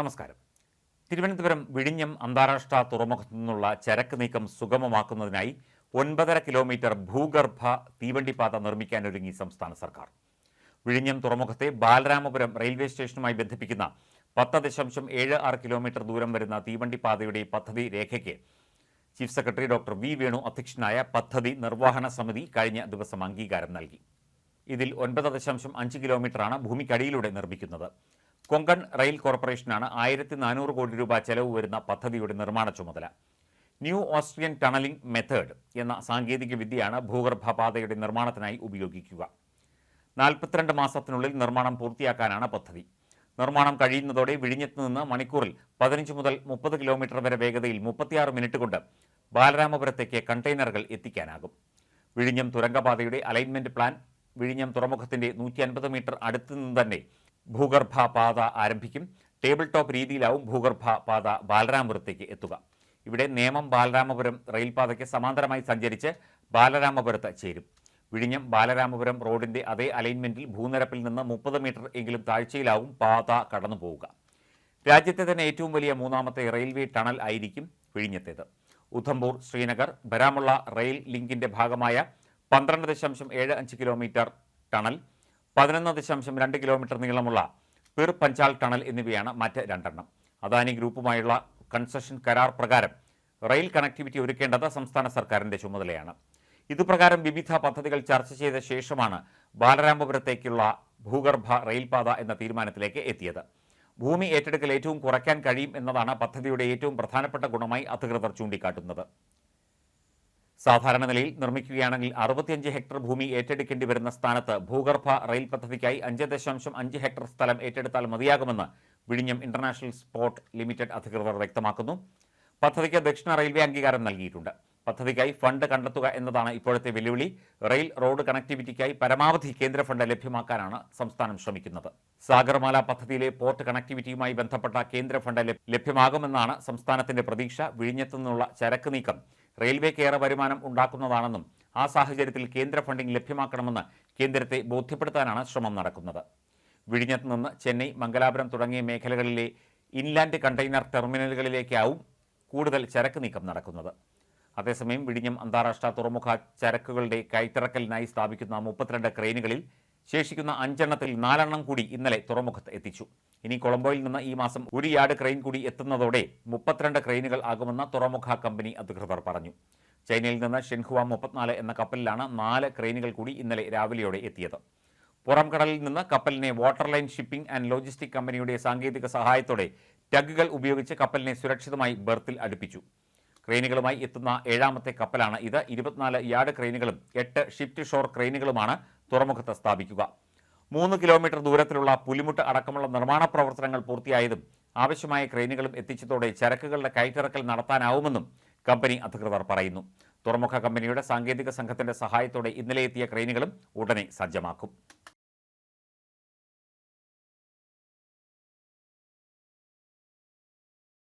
നമസ്കാരം. തിരുവനന്തപുരം വിഴിഞ്ഞം അന്താരാഷ്ട്ര തുറമുഖത്തു നിന്നുള്ള ചരക്ക് നീക്കം സുഗമമാക്കുന്നതിനായി ഒൻപതര കിലോമീറ്റർ ഭൂഗർഭ തീവണ്ടിപ്പാത നിർമ്മിക്കാനൊരുങ്ങി സംസ്ഥാന സർക്കാർ. വിഴിഞ്ഞം തുറമുഖത്തെ ബാലരാമപുരം റെയിൽവേ സ്റ്റേഷനുമായി ബന്ധിപ്പിക്കുന്ന പത്ത് ദശാംശം ഏഴ് ആറ് കിലോമീറ്റർ ദൂരം വരുന്ന തീവണ്ടിപ്പാതയുടെ പദ്ധതി രേഖയ്ക്ക് chief secretary doctor V Venu അധ്യക്ഷനായ പദ്ധതി നിർവഹണ സമിതി കഴിഞ്ഞ ദിവസം അംഗീകാരം നൽകി. ഇതിൽ ഒൻപത് ദശാംശം അഞ്ച് കിലോമീറ്ററാണ് ഭൂമിക്കടിയിലൂടെ നിർമ്മിക്കുന്നത്. കൊങ്കൺ റെയിൽ കോർപ്പറേഷനാണ് ആയിരത്തി നാനൂറ് കോടി രൂപ ചെലവ് വരുന്ന പദ്ധതിയുടെ നിർമ്മാണ ചുമതല. ന്യൂ ഓസ്ട്രിയൻ ടണലിംഗ് മെത്തേഡ് എന്ന സാങ്കേതിക വിദ്യയാണ് ഭൂഗർഭപാതയുടെ നിർമ്മാണത്തിനായി ഉപയോഗിക്കുക. നാൽപ്പത്തിരണ്ട് മാസത്തിനുള്ളിൽ നിർമ്മാണം പൂർത്തിയാക്കാനാണ് പദ്ധതി. നിർമ്മാണം കഴിയുന്നതോടെ വിഴിഞ്ഞത്ത് നിന്ന് മണിക്കൂറിൽ പതിനഞ്ച് മുതൽ മുപ്പത് കിലോമീറ്റർ വരെ വേഗതയിൽ മുപ്പത്തിയാറ് മിനിറ്റ് കൊണ്ട് ബാലരാമപുരത്തേക്ക് കണ്ടെയ്നറുകൾ എത്തിക്കാനാകും. വിഴിഞ്ഞം തുരങ്കപാതയുടെ അലൈൻമെന്റ് പ്ലാൻ വിഴിഞ്ഞം തുറമുഖത്തിന്റെ നൂറ്റി അൻപത് മീറ്റർ അടുത്തു നിന്ന് തന്നെ ഭൂഗർഭ പാത ആരംഭിക്കും. ടേബിൾ ടോപ്പ് രീതിയിലാവും ഭൂഗർഭ പാത ബാലരാമപുരത്തേക്ക് എത്തുക. ഇവിടെ നേമം ബാലരാമപുരം റെയിൽപാതയ്ക്ക് സമാന്തരമായി സഞ്ചരിച്ച് ബാലരാമപുരത്ത് ചേരും. വിഴിഞ്ഞം ബാലരാമപുരം റോഡിന്റെ അതേ അലൈൻമെന്റിൽ ഭൂനിരപ്പിൽ നിന്ന് മുപ്പത് മീറ്റർ എങ്കിലും താഴ്ചയിലാവും പാത കടന്നു പോവുക. രാജ്യത്തെ തന്നെ ഏറ്റവും വലിയ മൂന്നാമത്തെ റെയിൽവേ ടണൽ ആയിരിക്കും വിഴിഞ്ഞത്തേത്. ഉധംപൂർ ശ്രീനഗർ ബരാമുള്ള റെയിൽ ലിങ്കിന്റെ ഭാഗമായ പന്ത്രണ്ട് ദശാംശം ഏഴ് അഞ്ച് കിലോമീറ്റർ ടണൽ പതിനൊന്ന് ദശാംശം രണ്ട് കിലോമീറ്റർ നീളമുള്ള പിർ പഞ്ചാൽ ടണൽ എന്നിവയാണ് മറ്റ് രണ്ടെണ്ണം. അദാനി ഗ്രൂപ്പുമായുള്ള കൺസെഷൻ കരാർ പ്രകാരം റെയിൽ കണക്ടിവിറ്റി ഒരുക്കേണ്ടത് സംസ്ഥാന സർക്കാരിന്റെ ചുമതലയാണ്. ഇതുപ്രകാരം വിവിധ പദ്ധതികൾ ചർച്ച ചെയ്ത ശേഷമാണ് ബാലരാമപുരത്തേക്കുള്ള ഭൂഗർഭ റെയിൽപാത എന്ന തീരുമാനത്തിലേക്ക് എത്തിയത്. ഭൂമി ഏറ്റെടുക്കൽ ഏറ്റവും കുറയ്ക്കാൻ കഴിയും എന്നതാണ് പദ്ധതിയുടെ ഏറ്റവും പ്രധാനപ്പെട്ട ഗുണമായി അധികൃതർ ചൂണ്ടിക്കാട്ടുന്നത്. സാധാരണ നിലയിൽ നിർമ്മിക്കുകയാണെങ്കിൽ അറുപത്തിയഞ്ച് ഹെക്ടർ ഭൂമി ഏറ്റെടുക്കേണ്ടി വരുന്ന സ്ഥാനത്ത് ഭൂഗർഭ റെയിൽ പദ്ധതിക്കായി അഞ്ച് ദശാംശം അഞ്ച് ഹെക്ടർ സ്ഥലം ഏറ്റെടുത്താൽ മതിയാകുമെന്ന് വിഴിഞ്ഞം ഇന്റർനാഷണൽ സ്പോർട്ട് ലിമിറ്റഡ് അധികൃതർ വ്യക്തമാക്കുന്നു. പദ്ധതിക്ക് ദക്ഷിണ റെയിൽവേ അംഗീകാരം നൽകിയിട്ടുണ്ട്. പദ്ധതിക്കായി ഫണ്ട് കണ്ടെത്തുക എന്നതാണ് ഇപ്പോഴത്തെ വെല്ലുവിളി. റെയിൽ റോഡ് കണക്ടിവിറ്റിക്കായി പരമാവധി കേന്ദ്ര ഫണ്ട് ലഭ്യമാക്കാനാണ് സംസ്ഥാനം ശ്രമിക്കുന്നത്. സാഗർമാല പദ്ധതിയിലെ പോർട്ട് കണക്ടിവിറ്റിയുമായി ബന്ധപ്പെട്ട കേന്ദ്ര ഫണ്ട് ലഭ്യമാകുമെന്നാണ് സംസ്ഥാനത്തിന്റെ പ്രതീക്ഷ. വിഴിഞ്ഞത്തു നിന്നുള്ള ചരക്ക് നീക്കം റെയിൽവേക്ക് ഏറെ വരുമാനം ഉണ്ടാക്കുന്നതാണെന്നും ആ സാഹചര്യത്തിൽ കേന്ദ്ര ഫണ്ടിംഗ് ലഭ്യമാക്കണമെന്ന് കേന്ദ്രത്തെ ബോധ്യപ്പെടുത്താനാണ് ശ്രമം നടക്കുന്നത്. വിഴിഞ്ഞത്ത് നിന്ന് ചെന്നൈ മംഗലാപുരം തുടങ്ങിയ മേഖലകളിലെ ഇൻലാൻഡ് കണ്ടെയ്നർ ടെർമിനലുകളിലേക്കാവും കൂടുതൽ ചരക്ക് നീക്കം നടക്കുന്നത്. അതേസമയം വിഴിഞ്ഞം അന്താരാഷ്ട്ര തുറമുഖ ചരക്കുകളുടെ കൈത്തിറക്കലിനായി സ്ഥാപിക്കുന്ന മുപ്പത്തിരണ്ട് ക്രെയിനുകളിൽ ശേഷിക്കുന്ന അഞ്ചെണ്ണത്തിൽ നാലെണ്ണം കൂടി ഇന്നലെ തുറമുഖത്ത് എത്തിച്ചു. ഇനി കൊളംബോയിൽ നിന്ന് ഈ മാസം ഒരു യാർഡ് ക്രെയിൻ കൂടി എത്തുന്നതോടെ മുപ്പത്തിരണ്ട് ക്രെയിനുകൾ ആകുമെന്ന് തുറമുഖ കമ്പനി അധികൃതർ പറഞ്ഞു. ചൈനയിൽ നിന്ന് ഷെൻഹുവ മുപ്പത്തിനാല് എന്ന കപ്പലിലാണ് നാല് ക്രെയിനുകൾ കൂടി ഇന്നലെ രാവിലെയോടെ എത്തിയത്. പുറംകടലിൽ നിന്ന് കപ്പലിനെ വാട്ടർലൈൻ ഷിപ്പിംഗ് ആൻഡ് ലോജിസ്റ്റിക് കമ്പനിയുടെ സാങ്കേതിക സഹായത്തോടെ ടഗുകൾ ഉപയോഗിച്ച് കപ്പലിനെ സുരക്ഷിതമായി ബർത്തിൽ അടുപ്പിച്ചു. ക്രെയിനുകളുമായി എത്തുന്ന ഏഴാമത്തെ കപ്പലാണ് ഇത്. ഇരുപത്തിനാല് യാർഡ് ക്രെയിനുകളും എട്ട് ഷിഫ്റ്റ് ഷോർ ക്രെയിനുകളുമാണ് തുറമുഖത്ത് സ്ഥാപിക്കുക. മൂന്ന് കിലോമീറ്റർ ദൂരത്തിലുള്ള പുലിമുട്ട് അടക്കമുള്ള നിർമ്മാണ പ്രവർത്തനങ്ങൾ പൂർത്തിയായതും ആവശ്യമായ ക്രെയിനുകളും എത്തിച്ചതോടെ ചരക്കുകളുടെ കയറ്റിറക്കൽ നടത്താനാവുമെന്നും കമ്പനി അധികൃതർ പറയുന്നു. തുറമുഖ കമ്പനിയുടെ സാങ്കേതിക സംഘത്തിന്റെ സഹായത്തോടെ ഇന്നലെ എത്തിയ ക്രെയിനുകളും ഉടനെ സജ്ജമാക്കും.